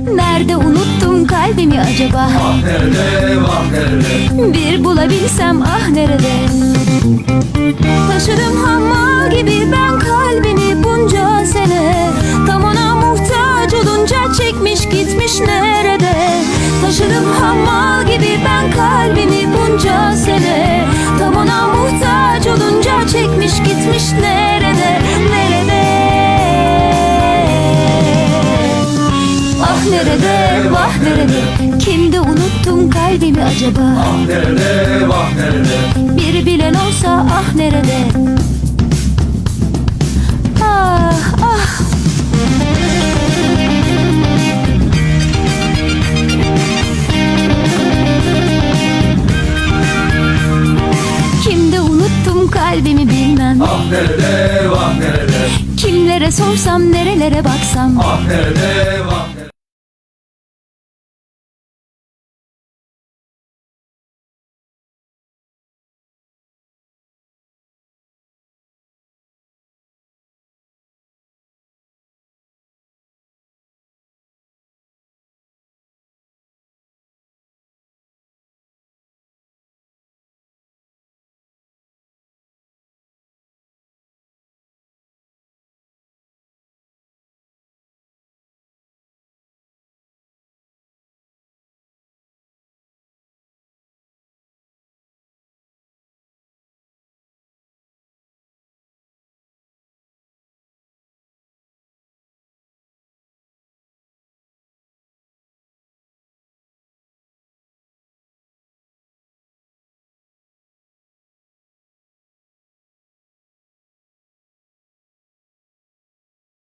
Nerede unuttum kalbimi acaba? Ah nerede vah nerede? Bir bulabilsem ah nerede? Taşıdım hamma gibi ben kalbini bunca sene. Tam ona muhtaç olunca çekmiş gitmiş nerede? Taşıdım hamma gibi ben kalbini bunca sene. Tam ona muhtaç olunca çekmiş gitmiş nerede Ah nerede vah nerede? Kimde unuttum kalbimi acaba? Ah nerede vah nerede? Bir bilen olsa ah nerede? Ah ah. Kimde unuttum kalbimi bilmem. Ah nerede vah nerede? Kimlere sorsam nerelere baksam. Ah nerede vah